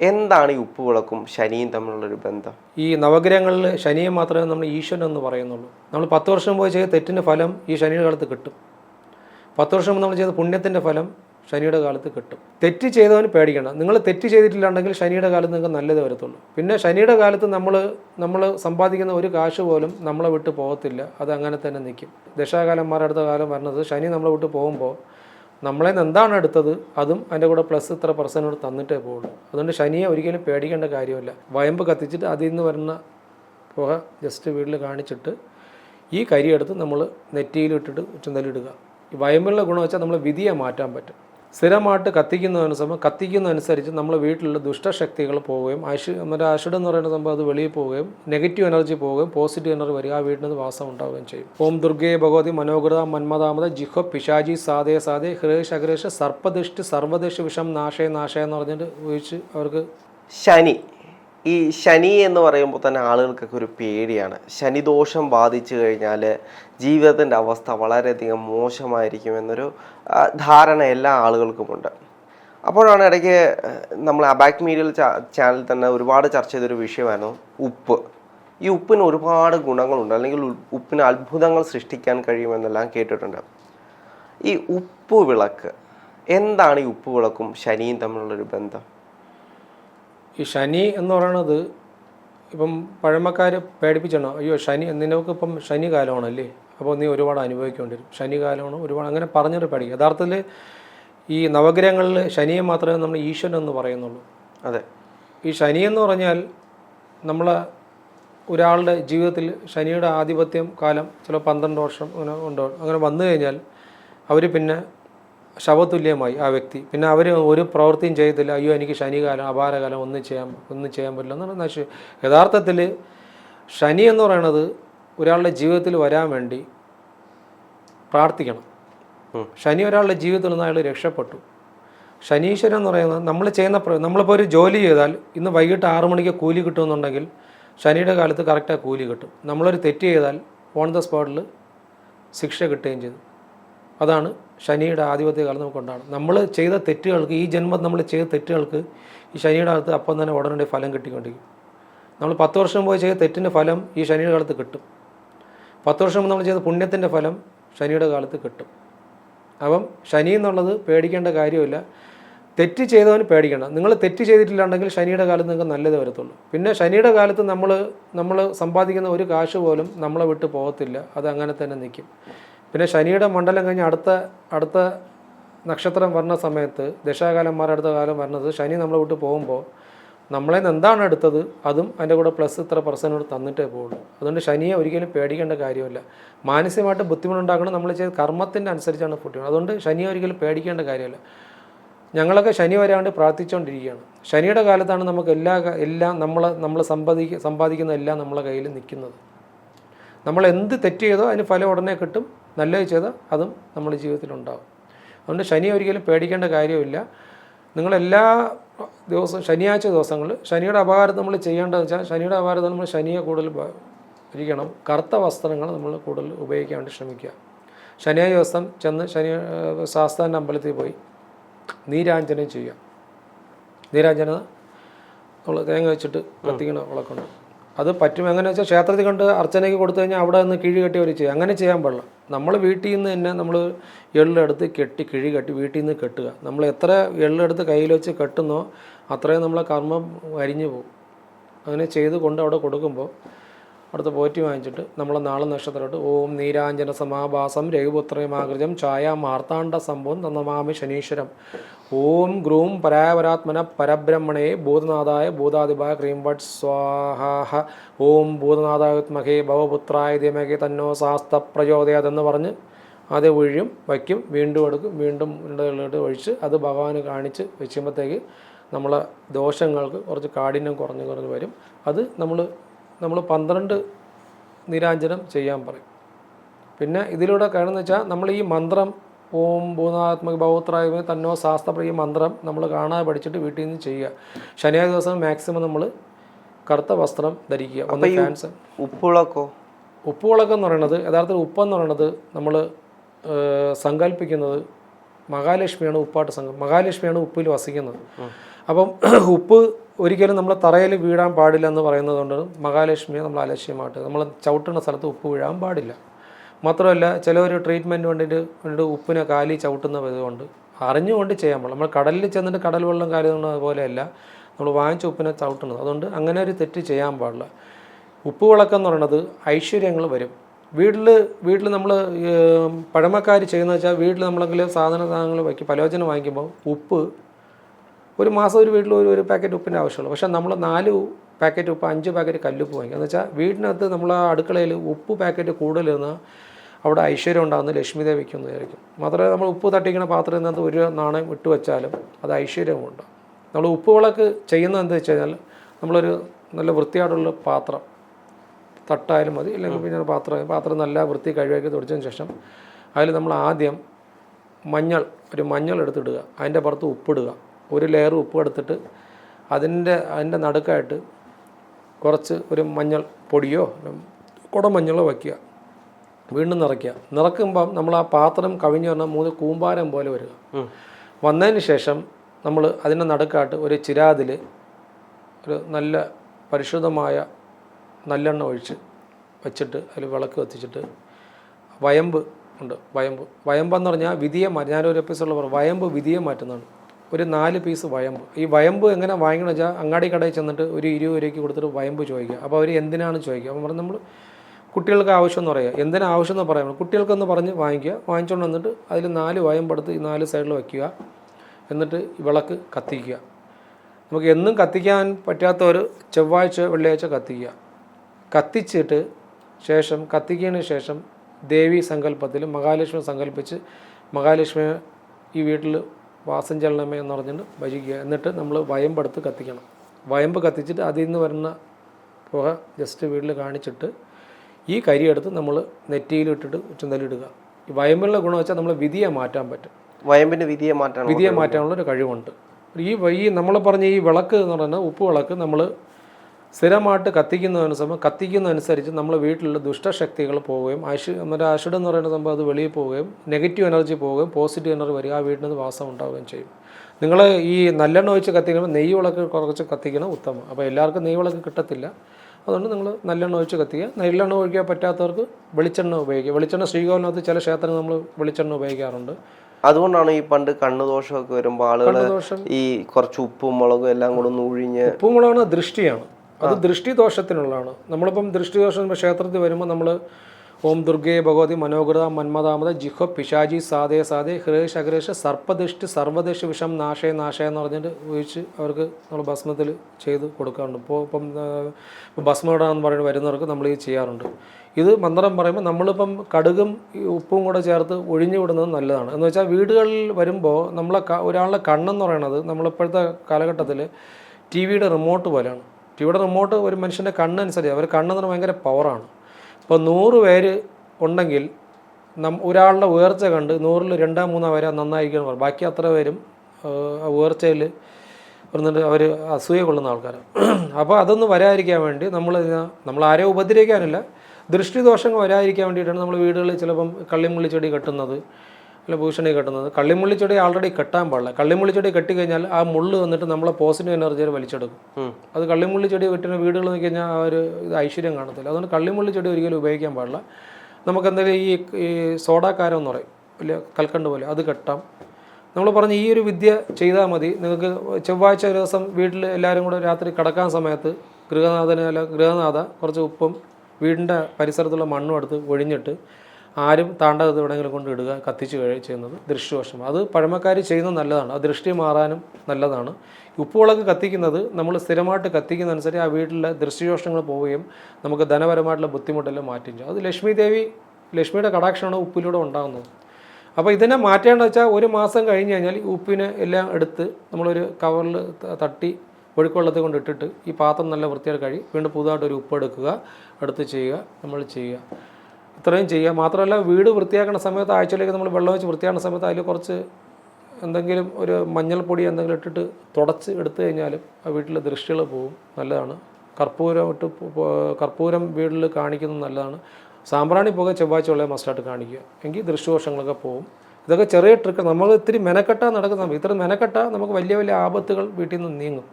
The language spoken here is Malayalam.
എന്താണ് ഈ ഉപ്പ് വിളക്കും ശനിയും തമ്മിലുള്ളൊരു ബന്ധം? ഈ നവഗ്രഹങ്ങളിൽ ശനിയെ മാത്രമേ നമ്മൾ ഈശ്വരൻ എന്ന് പറയുന്നുള്ളൂ. നമ്മൾ പത്ത് വർഷം പോയി ചെയ്ത തെറ്റിന്റെ ഫലം ഈ ശനിയുടെ കാലത്ത് കിട്ടും. പത്ത് വർഷം നമ്മൾ ചെയ്ത പുണ്യത്തിന്റെ ഫലം ശനിയുടെ കാലത്ത് കിട്ടും. തെറ്റ് ചെയ്തവന് പേടിക്കണം നിങ്ങൾ തെറ്റ് ചെയ്തിട്ടില്ലാണ്ടെങ്കിൽ ശനിയുടെ കാലത്ത് നിങ്ങൾക്ക് നല്ലത് വരത്തുള്ളൂ. പിന്നെ ശനിയുടെ കാലത്ത് നമ്മൾ നമ്മൾ സമ്പാദിക്കുന്ന ഒരു കാശ് പോലും നമ്മളെ വിട്ട് പോകത്തില്ല. അത് അങ്ങനെ തന്നെ നിൽക്കും. ദശാകാലന്മാരുടെ അടുത്ത കാലം വരുന്നത് ശനി നമ്മളെ വിട്ട് പോകുമ്പോൾ നമ്മളെ നിന്ന് എന്താണ് എടുത്തത്? അതും അതിന്റെ കൂടെ പ്ലസ് ഇത്ര പെർസെന്റോട് തന്നിട്ടേ പോകുള്ളൂ അതുകൊണ്ട് ശനിയെ ഒരിക്കലും പേടിക്കേണ്ട കാര്യമില്ല. വയമ്പ് കത്തിച്ചിട്ട് അതിൽ നിന്ന് വരുന്ന പുക ജസ്റ്റ് വീട്ടിൽ കാണിച്ചിട്ട് ഈ കരിയെടുത്ത് നമ്മൾ നെറ്റിയിലിട്ടിട്ട് ചുന്തലിടുക ഈ വയമ്പുള്ള ഗുണം വെച്ചാൽ നമ്മൾ വിധിയെ മാറ്റാൻ പറ്റും. സ്ഥിരമായിട്ട് കത്തിക്കുന്നതിന് സമയം കത്തിക്കുന്നതനുസരിച്ച് നമ്മൾ വീട്ടിലുള്ള ദുഷ്ടശക്തികൾ പോവുകയും അഷ് മറ്റേ അഷിഡ് എന്ന് പറയുന്ന സംഭവം അത് വെളിയിൽ പോവുകയും നെഗറ്റീവ് എനർജി പോവുകയും പോസിറ്റീവ് എനർജി വരിക ആ വീട്ടിൽ നിന്ന് വാസം ഉണ്ടാവുകയും ചെയ്യും. ഓം ദുർഗേ ഭഗവതി മനോഗ്രത മന്മതാമത ജിഹോ പിശാജി സാധേ സാധേ ഹൃേഷ് അഗ്രേഷ് സർപ്പദിഷ്ടി സർവദിഷ് വിഷം നാശേ നാശേ എന്ന് പറഞ്ഞിട്ട് ഉപയോഗിച്ച് അവർക്ക് ശനി. ഈ ശനി എന്ന് പറയുമ്പോൾ തന്നെ ആളുകൾക്കൊക്കെ ഒരു പേടിയാണ്. ശനിദോഷം ബാധിച്ചു കഴിഞ്ഞാൽ ജീവിതത്തിന്റെ അവസ്ഥ വളരെയധികം മോശമായിരിക്കും എന്നൊരു ധാരണ എല്ലാ ആളുകൾക്കുമുണ്ട്. അപ്പോഴാണ് ഇടയ്ക്ക് നമ്മൾ അബാക് മീഡിയൽ ചാനൽ തന്നെ ഒരുപാട് ചർച്ച ചെയ്തൊരു വിഷയമായിരുന്നു ഉപ്പ്. ഈ ഉപ്പിന് ഒരുപാട് ഗുണങ്ങളുണ്ട്. അല്ലെങ്കിൽ ഉപ്പിന് അത്ഭുതങ്ങൾ സൃഷ്ടിക്കാൻ കഴിയുമെന്നെല്ലാം കേട്ടിട്ടുണ്ട്. ഈ ഉപ്പ് വിളക്ക് എന്താണ് ഈ ഉപ്പ് വിളക്കും ശനിയും തമ്മിലുള്ളൊരു ബന്ധം? ഈ ശനി എന്ന് പറയണത് ഇപ്പം പഴമക്കാർ പേടിപ്പിച്ചാണ് അയ്യോ ശനി നിനക്ക് ഇപ്പം ശനി കാലമാണല്ലേ അപ്പോൾ നീ ഒരുപാട് അനുഭവിക്കേണ്ടി വരും ശനി കാലമാണ് ഒരുപാട്. അങ്ങനെ പറഞ്ഞിട്ട് പഠിക്കും യഥാർത്ഥത്തിൽ ഈ നവഗ്രഹങ്ങളിൽ ശനിയെ മാത്രമേ നമ്മൾ ഈശ്വരൻ എന്ന് പറയുന്നുള്ളൂ. അതെ. ഈ ശനി എന്ന് പറഞ്ഞാൽ നമ്മൾ ഒരാളുടെ ജീവിതത്തിൽ ശനിയുടെ ആധിപത്യം കാലം ചില പന്ത്രണ്ട് വർഷം അങ്ങനെ ഉണ്ടോ അങ്ങനെ വന്നു കഴിഞ്ഞാൽ അവർ പിന്നെ ശവതുല്യമായി ആ വ്യക്തി. പിന്നെ അവർ ഒരു പ്രവൃത്തിയും ചെയ്തില്ല. അയ്യോ എനിക്ക് ശനികാലം അപാരകാലം ഒന്നും ചെയ്യാൻ ഒന്നും ചെയ്യാൻ പറ്റില്ല എന്നാണ് നശി യഥാർത്ഥത്തിൽ ശനി എന്ന് പറയുന്നത് ഒരാളുടെ ജീവിതത്തിൽ വരാൻ വേണ്ടി പ്രാർത്ഥിക്കണം. ശനി ഒരാളുടെ ജീവിതത്തിൽ നിന്ന് അയാൾ രക്ഷപ്പെട്ടു. ശനീശ്വരൻ എന്ന് പറയുന്നത് നമ്മൾ ചെയ്യുന്ന പ്ര- നമ്മളിപ്പോൾ ഒരു ജോലി ചെയ്താൽ ഇന്ന് വൈകിട്ട് ആറു മണിക്ക് കൂലി കിട്ടുമെന്നുണ്ടെങ്കിൽ ശനിയുടെ കാലത്ത് കറക്റ്റായി കൂലി കിട്ടും. നമ്മളൊരു തെറ്റ് ചെയ്താൽ ഓൺ ദ സ്പോട്ടിൽ ശിക്ഷ കിട്ടുകയും ചെയ്തു. അതാണ് ശനിയുടെ ആധിപത്യ കാലം നമുക്ക് ഉണ്ടാകണം നമ്മൾ ചെയ്ത തെറ്റുകൾക്ക് ഈ ജന്മം നമ്മൾ ചെയ്ത തെറ്റുകൾക്ക് ഈ ശനിയുടെ കാലത്ത് അപ്പം തന്നെ ഉടനടി ഫലം കിട്ടിക്കൊണ്ടിരിക്കും. നമ്മൾ പത്ത് വർഷം പോയി ചെയ്ത തെറ്റിന്റെ ഫലം ഈ ശനിയുടെ കാലത്ത് കിട്ടും. പത്ത് വർഷം മുമ്പ് നമ്മൾ ചെയ്ത പുണ്യത്തിന്റെ ഫലം ശനിയുടെ കാലത്ത് കിട്ടും. അപ്പം ശനി എന്നുള്ളത് പേടിക്കേണ്ട കാര്യമില്ല തെറ്റ് ചെയ്തവന് പേടിക്കേണ്ട. നിങ്ങൾ തെറ്റ് ചെയ്തിട്ടില്ലാണ്ടെങ്കിൽ ശനിയുടെ കാലത്ത് നിങ്ങൾക്ക് നല്ലത് വരത്തുള്ളൂ. പിന്നെ ശനിയുടെ കാലത്ത് നമ്മൾ നമ്മൾ സമ്പാദിക്കുന്ന ഒരു കാശ് പോലും നമ്മളെ വിട്ട് പോകത്തില്ല. അത് അങ്ങനെ തന്നെ നിൽക്കും. പിന്നെ ശനിയുടെ മണ്ഡലം കഴിഞ്ഞ് അടുത്ത അടുത്ത നക്ഷത്രം വരുന്ന സമയത്ത് മാറി അടുത്ത കാലം വരുന്നത് ശനി നമ്മളെ വിട്ട് പോകുമ്പോൾ നമ്മളെ എന്താണ് എടുത്തത്? അതും അതിന്റെ കൂടെ പ്ലസ് ഇത്ര പെർസെന്റോട് തന്നിട്ടേ പോകുള്ളൂ അതുകൊണ്ട് ശനിയെ ഒരിക്കലും പേടിക്കേണ്ട കാര്യമില്ല. മാനസികമായിട്ട് ബുദ്ധിമുട്ടുണ്ടാക്കണം നമ്മൾ ചെയ്ത കർമ്മത്തിന്റെ അനുസരിച്ചാണ് പൊട്ടിയത് അതുകൊണ്ട് ശനിയെ ഒരിക്കലും പേടിക്കേണ്ട കാര്യമില്ല. ഞങ്ങളൊക്കെ ശനി വരാണ്ട് പ്രാർത്ഥിച്ചുകൊണ്ടിരിക്കുകയാണ്. ശനിയുടെ കാലത്താണ് നമുക്ക് എല്ലാ എല്ലാം നമ്മൾ നമ്മൾ സമ്പാദിക്ക സമ്പാദിക്കുന്ന എല്ലാം നമ്മളെ കയ്യിൽ നിൽക്കുന്നത്. നമ്മൾ എന്ത് തെറ്റ് ചെയ്തോ അതിന് ഫലം ഉടനെ കിട്ടും. നല്ലത് ചെയ്താൽ അതും നമ്മുടെ ജീവിതത്തിലുണ്ടാകും അതുകൊണ്ട് ശനി ഒരിക്കലും പേടിക്കേണ്ട കാര്യമില്ല. നിങ്ങളെല്ലാ ദിവസവും ശനിയാഴ്ച ദിവസങ്ങളിൽ ശനിയുടെ അപകാരം നമ്മൾ ചെയ്യേണ്ടതെന്ന് വെച്ചാൽ ശനിയുടെ അപകാരത്തിൽ നമ്മൾ ശനിയെ കൂടുതൽ ഇരിക്കണം. കറുത്ത വസ്ത്രങ്ങൾ നമ്മൾ കൂടുതൽ ഉപയോഗിക്കാൻ വേണ്ടി ശ്രമിക്കുക. ശനിയാഴ്ച ദിവസം ചെന്ന് ശനി ശാസ്താന്റെ അമ്പലത്തിൽ പോയി നീരാഞ്ജനം ചെയ്യുക. നീരാഞ്ജന നമ്മൾ തേങ്ങ വെച്ചിട്ട് കത്തിക്കണ വിളക്കുണ്ട്. അത് പറ്റും. എങ്ങനെ വെച്ചാൽ ക്ഷേത്രത്തിൽ കണ്ട് അർച്ചനയ്ക്ക് കൊടുത്തു കഴിഞ്ഞാൽ അവിടെ നിന്ന് കിഴി കെട്ടി അവർ ചെയ്യും. അങ്ങനെ ചെയ്യാൻ പാടില്ല. നമ്മൾ വീട്ടിൽ നിന്ന് തന്നെ നമ്മൾ എള്ളെടുത്ത് കെട്ടി കിഴി കെട്ടി വീട്ടിൽ നിന്ന് കെട്ടുക. നമ്മൾ എത്ര എള്ളെടുത്ത് കയ്യിൽ വെച്ച് കെട്ടുന്നോ അത്രയും നമ്മളെ കർമ്മം അരിഞ്ഞു പോകും. അങ്ങനെ ചെയ്ത് കൊണ്ട് അവിടെ കൊടുക്കുമ്പോൾ അവിടുത്തെ പോറ്റി വാങ്ങിച്ചിട്ട് നമ്മൾ നാളെ നക്ഷത്രമായിട്ട് ഓം നീരാഞ്ജന സമാഭാസം രഘുപുത്രമാകൃതം ഛായ മാർത്താണ്ഡ സംഭവം തന്നമാമി ശനീശ്വരം. ഓം ഗ്രൂം പരാപരാത്മന പരബ്രഹ്മണേ ഭൂതനാഥായ ഭൂതാധിപായ ക്രീംഭട്ട് സ്വാഹാഹ. ഓം ഭൂതനാഥായുത്മഹേ ഭവപുത്രായ ധീമഹേ തന്നോ സാസ്ത പ്രചോദയാതെന്ന് പറഞ്ഞ് അത് ഒഴിയും വയ്ക്കും വീണ്ടും എടുക്കും വീണ്ടും ഉരുണ്ടകളിലോട്ട് ഒഴിച്ച് അത് ഭഗവാന് കാണിച്ച് വെച്ചുമ്പോഴത്തേക്ക് നമ്മളെ ദോഷങ്ങൾക്ക് കുറച്ച് കാഠിന്യം കുറഞ്ഞ് കുറഞ്ഞ് വരും. അത് നമ്മൾ നമ്മൾ പന്ത്രണ്ട് നിരാഞ്ജനം ചെയ്യാൻ പറയും. പിന്നെ ഇതിലൂടെ കാരണം വെച്ചാൽ നമ്മൾ ഈ മന്ത്രം ഓം ഭൂതാത്മക ഭൗത്രായ തന്നോ ശാസ്ത്രപ്രിയ മന്ത്രം നമ്മൾ കാണാതെ പഠിച്ചിട്ട് വീട്ടിൽ നിന്ന് ചെയ്യുക. ശനിയാഴ്ച ദിവസം മാക്സിമം നമ്മൾ കറുത്ത വസ്ത്രം ധരിക്കുക. ഒന്ന് ഫാൻസ് ഉപ്പുവിളക്കോ? ഉപ്പുവിളക്കം എന്ന് പറയുന്നത് യഥാർത്ഥത്തിൽ ഉപ്പെന്ന് പറയുന്നത് നമ്മൾ സങ്കല്പിക്കുന്നത് മഹാലക്ഷ്മിയാണ് ഉപ്പാട്ട് സംഘം മഹാലക്ഷ്മിയാണ് ഉപ്പിൽ വസിക്കുന്നത്. അപ്പം ഉപ്പ് ഒരിക്കലും നമ്മൾ തറയിൽ വീഴാൻ പാടില്ല എന്ന് പറയുന്നത് കൊണ്ട് മഹാലക്ഷ്മിയെ നമ്മൾ അലക്ഷ്യമായിട്ട് നമ്മൾ ചവിട്ടുന്ന സ്ഥലത്ത് ഉപ്പ് വീഴാൻ പാടില്ല. മാത്രമല്ല ചിലവർ ട്രീറ്റ്മെന്റ് വേണ്ടിയിട്ട് വേണ്ടിയിട്ട് ഉപ്പിനെ കാലി ചവിട്ടുന്ന അറിഞ്ഞുകൊണ്ട് ചെയ്യാൻ പാടില്ല. നമ്മൾ കടലിൽ ചെന്നിട്ട് കടൽ വെള്ളം കാലി പോലെയല്ല നമ്മൾ വാങ്ങിച്ച ഉപ്പിനെ ചവിട്ടുന്നത്. അതുകൊണ്ട് അങ്ങനെ ഒരു തെറ്റ് ചെയ്യാൻ പാടില്ല. ഉപ്പ് വിളക്കം എന്ന് പറയുന്നത് ഐശ്വര്യങ്ങൾ വരും. വീട്ടിൽ വീട്ടിൽ നമ്മൾ പഴമക്കാർ ചെയ്യുന്നത് വെച്ചാൽ വീട്ടിൽ നമ്മളെങ്കിലും സാധന സാധനങ്ങൾ വയ്ക്കും പലോചന വാങ്ങിക്കുമ്പോൾ ഉപ്പ് ഒരു മാസം ഒരു വീട്ടിൽ ഒരു ഒരു പാക്കറ്റ് ഉപ്പിന്റെ ആവശ്യമുള്ളൂ. പക്ഷേ നമ്മൾ നാല് പാക്കറ്റ് ഉപ്പ് അഞ്ച് പാക്കറ്റ് കല്ലുപ്പ് വാങ്ങിക്കുക എന്ന് വെച്ചാൽ വീടിനകത്ത് നമ്മൾ ആ അടുക്കളയിൽ ഉപ്പ് പാക്കറ്റ് കൂടുതലിരുന്നാൽ അവിടെ ഐശ്വര്യം ഉണ്ടാകുന്ന ലക്ഷ്മി എന്ന് വിചാരിക്കും മാത്രമല്ല നമ്മൾ ഉപ്പ് തട്ടിക്കുന്ന പാത്രത്തിനകത്ത് ഒരു നാണയം ഇട്ട് വെച്ചാലും അത് ഐശ്വര്യമുണ്ട് നമ്മൾ ഉപ്പ് വിളക്ക് ചെയ്യുന്നത് എന്താ വെച്ച് കഴിഞ്ഞാൽ നമ്മളൊരു നല്ല വൃത്തിയായിട്ടുള്ള പാത്രം തട്ടായാലും മതി. അല്ലെങ്കിൽ പിന്നെ പാത്രം പാത്രം നല്ല വൃത്തി കഴിവാക്കി തുടച്ചതിന് ശേഷം അതിൽ നമ്മൾ ആദ്യം മഞ്ഞൾ ഒരു മഞ്ഞൾ എടുത്തിടുക. അതിന്റെ പുറത്ത് ഉപ്പിടുക. ഒരു ലെയർ ഉപ്പ് എടുത്തിട്ട് അതിന്റെ അതിന്റെ നടുക്കായിട്ട് കുറച്ച് ഒരു മഞ്ഞൾ പൊടിയോ കുടമഞ്ഞളോ വയ്ക്കുക. വീണ്ടും നിറയ്ക്കുക. നിറക്കുമ്പം നമ്മൾ ആ പാത്രം കവിഞ്ഞു പറഞ്ഞാൽ മൂന്ന് കൂമ്പാരം പോലെ വരിക. വന്നതിന് ശേഷം നമ്മൾ അതിന്റെ നടുക്കായിട്ട് ഒരു ചിരാതിൽ ഒരു നല്ല പരിശുദ്ധമായ നല്ലെണ്ണ ഒഴിച്ച് വെച്ചിട്ട് അതിൽ വിളക്ക് കത്തിച്ചിട്ട് വയമ്പ് ഉണ്ട്. വയമ്പ് വയമ്പെന്ന് പറഞ്ഞാൽ വിധിയെ മാറ്റി ഞാനൊരു എപ്പിസോഡിൽ പറഞ്ഞു വയമ്പ് വിധിയെ മാറ്റുന്നതാണ്. ഒരു നാല് പീസ് വയമ്പ്. ഈ വയമ്പ് എങ്ങനെ വാങ്ങിക്കണമെന്ന് വെച്ചാൽ അങ്ങാടി കടയിൽ ചെന്നിട്ട് ഒരു ഇരുപത് രൂപയ്ക്ക് കൊടുത്തിട്ട് വയമ്പ് ചോദിക്കുക. അപ്പോൾ അവർ എന്തിനാണ് ചോദിക്കുക? അപ്പം പറഞ്ഞ് നമ്മൾ കുട്ടികൾക്ക് ആവശ്യം എന്ന് പറയുക എന്തിനാ ആവശ്യം എന്ന് പറയാം? കുട്ടികൾക്കൊന്ന് പറഞ്ഞ് വാങ്ങിക്കുക. വാങ്ങിച്ചുകൊണ്ട് വന്നിട്ട് അതിൽ നാല് വയമ്പെടുത്ത് ഈ നാല് സൈഡിൽ വയ്ക്കുക എന്നിട്ട് വിളക്ക് കത്തിക്കുക. നമുക്ക് എന്നും കത്തിക്കാൻ പറ്റാത്ത ഒരു ചൊവ്വാഴ്ച വെള്ളിയാഴ്ച കത്തിക്കുക. കത്തിച്ചിട്ട് ശേഷം കത്തിക്കുന്നതിന് ശേഷം ദേവി സങ്കല്പത്തിൽ മഹാലക്ഷ്മി സങ്കല്പിച്ച് മഹാലക്ഷ്മിയെ ഈ വീട്ടിൽ വാസം ചെല്ലണമേ എന്ന് പറഞ്ഞിട്ട് ഭജിക്കുക. എന്നിട്ട് നമ്മൾ വയമ്പെടുത്ത് കത്തിക്കണം. വയമ്പ് കത്തിച്ചിട്ട് അതിൽ നിന്ന് വരുന്ന പുക ജസ്റ്റ് വീട്ടിൽ കാണിച്ചിട്ട് ഈ കരിയെടുത്ത് നമ്മൾ നെറ്റിയിലിട്ടിട്ട് ചുന്തലിടുക ഈ വയമ്പുള്ള ഗുണം വെച്ചാൽ നമ്മൾ വിധിയെ മാറ്റാൻ പറ്റും. വയമ്പിന്റെ വിധിയെ മാറ്റാൻ വിധിയെ മാറ്റാനുള്ള ഒരു കഴിവുണ്ട്. ഈ വൈ ഈ നമ്മൾ പറഞ്ഞ ഈ വിളക്ക് എന്ന് പറയുന്നത് ഉപ്പ് വിളക്ക് നമ്മൾ സ്ഥിരമായിട്ട് കത്തിക്കുന്നതിന് സമയം കത്തിക്കുന്നതനുസരിച്ച് നമ്മൾ വീട്ടിലുള്ള ദുഷ്ടശക്തികൾ പോവുകയും അശു മറ്റേ അഷുഡ് എന്ന് പറയുന്ന സംഭവം അത് വെളിയിൽ പോവുകയും നെഗറ്റീവ് എനർജി പോവുകയും പോസിറ്റീവ് എനർജി വരിക ആ വീട്ടിൽ നിന്ന് വാസം ഉണ്ടാവുകയും ചെയ്യും. നിങ്ങൾ ഈ നല്ലെണ്ണ ഒഴിച്ച് കത്തിക്കുമ്പോൾ നെയ്യ് വിളക്ക് കുറച്ച് കത്തിക്കണം ഉത്തമം. അപ്പോൾ എല്ലാവർക്കും നെയ്യ് വിളക്ക് കിട്ടത്തില്ല. അതുകൊണ്ട് നിങ്ങൾ നല്ലെണ്ണ ഒഴിച്ച് കത്തിക്കുക. നല്ലെണ്ണ ഒഴിക്കാൻ പറ്റാത്തവർക്ക് വെളിച്ചെണ്ണ ഉപയോഗിക്കുക. വെളിച്ചെണ്ണ ശ്രീകോവിനകത്ത് ചില ക്ഷേത്രങ്ങൾ നമ്മൾ വെളിച്ചെണ്ണ ഉപയോഗിക്കാറുണ്ട്. അതുകൊണ്ടാണ് ഈ പണ്ട് കണ്ണുദോഷമൊക്കെ വരുമ്പോൾ ആളുകൾ ഈ കുറച്ച് ഉപ്പും മുളകും എല്ലാം കൂടെ ഒന്ന് ഉഴിഞ്ഞ് ഉപ്പും മുളകാണ് ദൃഷ്ടിയാണ്. അത് ദൃഷ്ടിദോഷത്തിനുള്ളതാണ്. നമ്മളിപ്പം ദൃഷ്ടിദോഷം ക്ഷേത്രത്തിൽ വരുമ്പോൾ നമ്മൾ ഓം ദുർഗേ ഭഗവതി മനോഹൃത മന്മതാമത ജിഹ പിശാജി സാധേ സാധേ ഹൃേഷ് അഗ്രേഷ് സർപ്പദൃഷ്ടി സർവദൃഷ്ടി വിഷം നാശേ നാശേ എന്ന് പറഞ്ഞിട്ട് ഉപയോഗിച്ച് അവർക്ക് നമ്മൾ ഭസ്മത്തിൽ ചെയ്ത് കൊടുക്കാറുണ്ട്. ഇപ്പോൾ ഇപ്പം ഭസ്മടാന്ന് പറയുന്നത് വരുന്നവർക്ക് നമ്മൾ ഈ ചെയ്യാറുണ്ട്. ഇത് മന്ത്രം പറയുമ്പോൾ നമ്മളിപ്പം കടുകും ഉപ്പും കൂടെ ചേർത്ത് ഒഴിഞ്ഞു വിടുന്നത് നല്ലതാണ്. എന്ന് വെച്ചാൽ വീടുകളിൽ വരുമ്പോൾ നമ്മളെ ഒരാളുടെ കണ്ണെന്ന് പറയണത് നമ്മളിപ്പോഴത്തെ കാലഘട്ടത്തിൽ ടി വിയുടെ റിമോട്ട് പോലെയാണ്. ഇവിടെ റിമോട്ട് ഒരു മനുഷ്യന്റെ കണ്ണനുസരിച്ച് അവർ കണ്ണെന്ന് പറഞ്ഞാൽ ഭയങ്കര പവറാണ് ഇപ്പോൾ നൂറ് പേര് ഉണ്ടെങ്കിൽ നം ഒരാളുടെ ഉയർച്ച കണ്ട് നൂറിൽ രണ്ടാം മൂന്നാം വരെ നന്നായിരിക്കണം പറയും ബാക്കി അത്ര പേരും ഉയർച്ചയിൽ എന്നിട്ട് അവർ അസൂയ കൊള്ളുന്ന ആൾക്കാരാണ് അപ്പോൾ അതൊന്നും വരാതിരിക്കാൻ വേണ്ടി നമ്മൾ നമ്മൾ ആരെയും ഉപദ്രവിക്കാനില്ല. ദൃഷ്ടിദോഷങ്ങൾ വരാതിരിക്കാൻ വേണ്ടിയിട്ടാണ് നമ്മൾ വീടുകളിൽ ചിലപ്പം കള്ളിമുള്ളി ചെടി കെട്ടുന്നത്. അല്ല ഭൂഷണി കെട്ടുന്നത്. കള്ളിമുള്ളി ചെടി ആൾറെഡി കെട്ടാൻ പാടില്ല. കള്ളിമുള്ളി ചെടി കെട്ടിക്കഴിഞ്ഞാൽ ആ മുള്ള് വന്നിട്ട് നമ്മളെ പോസിറ്റീവ് എനർജിയെ വലിച്ചെടുക്കും. അത് കള്ളിമുള്ളി ചെടി കെട്ടുന്ന വീടുകൾ നോക്കി കഴിഞ്ഞാൽ ആ ഒരു ഇത് ഐശ്വര്യം കാണത്തില്ല. അതുകൊണ്ട് കള്ളിമുള്ളി ചെടി ഒരിക്കലും ഉപയോഗിക്കാൻ പാടില്ല. നമുക്ക് എന്തെങ്കിലും ഈ ഈ സോഡാക്കാരം എന്ന് പറയും. വലിയ കൽക്കണ്ട് പോലെ അത് കെട്ടാം. നമ്മൾ പറഞ്ഞ ഈ ഒരു വിദ്യ ചെയ്താൽ മതി. നിങ്ങൾക്ക് ചൊവ്വാഴ്ച ഒരു ദിവസം വീട്ടിൽ എല്ലാവരും കൂടെ രാത്രി കിടക്കാൻ സമയത്ത് ഗൃഹനാഥന് അല്ല ഗൃഹനാഥ കുറച്ച് ഉപ്പും വീടിന്റെ പരിസരത്തുള്ള മണ്ണും എടുത്ത് ഒഴിഞ്ഞിട്ട് ആരും താണ്ടത് എവിടെയെങ്കിലും കൊണ്ട് ഇടുക കത്തിച്ച് കഴി ചെയ്യുന്നത് ദൃഷ്ടിവശം. അത് പഴമക്കാർ ചെയ്യുന്നത് നല്ലതാണ്. ആ ദൃഷ്ടി മാറാനും നല്ലതാണ്. ഉപ്പുവിളക്ക് കത്തിക്കുന്നത് നമ്മൾ സ്ഥിരമായിട്ട് കത്തിക്കുന്നതനുസരിച്ച് ആ വീട്ടിലെ ദൃഷ്ടിദോഷങ്ങൾ പോവുകയും നമുക്ക് ധനപരമായിട്ടുള്ള ബുദ്ധിമുട്ടെല്ലാം മാറ്റുകയും ചെയ്യും. അത് ലക്ഷ്മി ദേവി ലക്ഷ്മിയുടെ കടാക്ഷമാണ് ഉപ്പിലൂടെ ഉണ്ടാകുന്നത്. അപ്പോൾ ഇതിനെ മാറ്റേണ്ടത് വെച്ചാൽ ഒരു മാസം കഴിഞ്ഞ് കഴിഞ്ഞാൽ ഉപ്പിനെ എല്ലാം എടുത്ത് നമ്മളൊരു കവറിൽ തട്ടി ഒഴുക്കുവെള്ളത്തിൽ കൊണ്ട് ഇട്ടിട്ട് ഈ പാത്രം നല്ല വൃത്തിയായിട്ട് കഴി വീണ്ടും പുതുതായിട്ട് ഒരു ഉപ്പ് എടുക്കുക എടുത്ത് ചെയ്യുക നമ്മൾ ചെയ്യുക. ഇത്രയും ചെയ്യുക മാത്രമല്ല വീട് വൃത്തിയാക്കുന്ന സമയത്ത് ആഴ്ചയിലേക്ക് നമ്മൾ വെള്ളം വെച്ച് വൃത്തിയാക്കുന്ന സമയത്ത് അതിൽ കുറച്ച് എന്തെങ്കിലും ഒരു മഞ്ഞൾപ്പൊടി എന്തെങ്കിലും ഇട്ടിട്ട് തുടച്ച് എടുത്തു കഴിഞ്ഞാലും ആ വീട്ടിലെ ദൃഷ്ടികൾ പോവും നല്ലതാണ്. കർപ്പൂരം ഇട്ട് കർപ്പൂരം വീട്ടിൽ കാണിക്കുന്നത് നല്ലതാണ്. സാമ്പ്രാണി പുക ചൊവ്വാഴ്ച ഉള്ള മസ്റ്റായിട്ട് കാണിക്കുക. എങ്കിൽ ദൃഷ്ടിദോഷങ്ങളൊക്കെ പോകും. ഇതൊക്കെ ചെറിയ ട്രിക്ക് നമ്മൾ ഇത്തിരി മെനക്കെട്ടാ നടക്കുന്ന ഇത്ര മെനക്കെട്ടാ നമുക്ക് വലിയ വലിയ ആപത്തുകൾ വീട്ടിൽ നിന്ന് നീങ്ങും.